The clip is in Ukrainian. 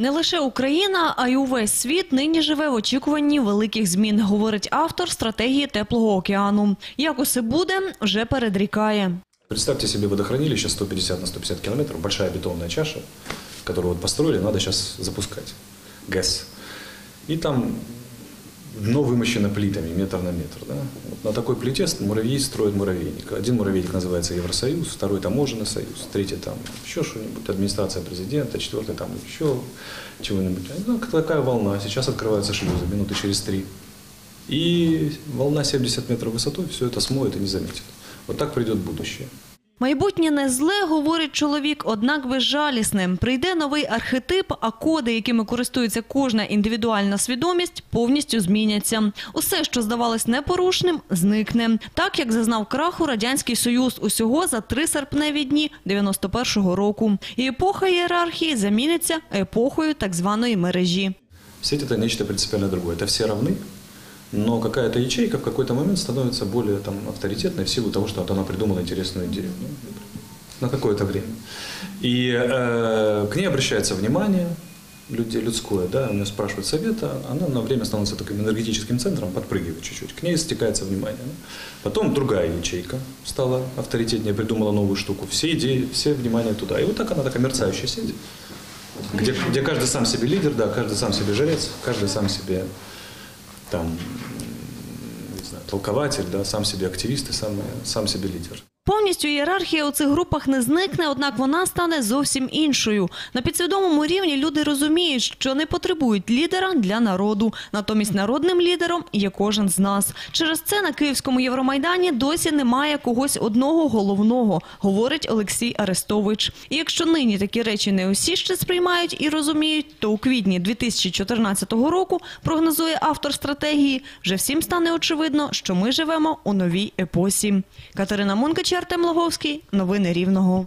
Не лише Україна, а й увесь світ нині живе в очікуванні великих змін, говорить автор стратегії теплого океану. Як усе буде, вже передрікає. Представьте себе водохранилище 150 на 150 километров, большая бетонная чаша, которую вот построили, надо сейчас запускать. ГЭС. И там дно вымощено плитами метр на метр. Да? Вот на такой плите муравьи строят муравейник. Один муравейник называется Евросоюз, второй таможенный союз, третий там еще что-нибудь, администрация президента, четвертый там еще чего-нибудь. Ну, такая волна. Сейчас открываются шлюзы минуты через три. И волна 70 метров высотой все это смоет и не заметит. Вот так придет будущее. Майбутнє не зле, говорить чоловік, однак безжалісне. Прийде новий архетип, а коди, якими користується кожна індивідуальна свідомість, повністю зміняться. Усе, що здавалось непорушним, зникне. Так, як зазнав краху Радянський Союз усього за три серпневі дні 91-го року. І епоха ієрархії заміниться епохою так званої мережі. Сеть это нечто принципиально другое. Это все равны, Но какая-то ячейка в какой-то момент становится более там, авторитетной в силу того, что вот она придумала интересную идею. Ну, на какое-то время. И э, к ней обращается внимание люди, людское, да, у нее спрашивают совета, она на время становится таким энергетическим центром, подпрыгивает чуть-чуть, к ней стекается внимание. да. Потом другая ячейка стала авторитетнее, придумала новую штуку, все идеи, все внимание туда. И вот так она такая мерцающая сеть, где, где каждый сам себе лидер, да, каждый сам себе жрец, каждый сам себе там, не знаю, толкователь, да, сам себе активист и сам, сам себе лидер. Повністю ієрархія у цих групах не зникне, однак вона стане зовсім іншою. На підсвідомому рівні люди розуміють, що не потребують лідера для народу. Натомість народним лідером є кожен з нас. Через це на Київському Євромайдані досі немає когось одного головного, говорить Олексій Арестович. І якщо нині такі речі не усі ще сприймають і розуміють, то у квітні 2014 року, прогнозує автор стратегії, вже всім стане очевидно, що ми живемо у новій епосі. Катерина Мункач, Артем Логовський. Новини Рівного.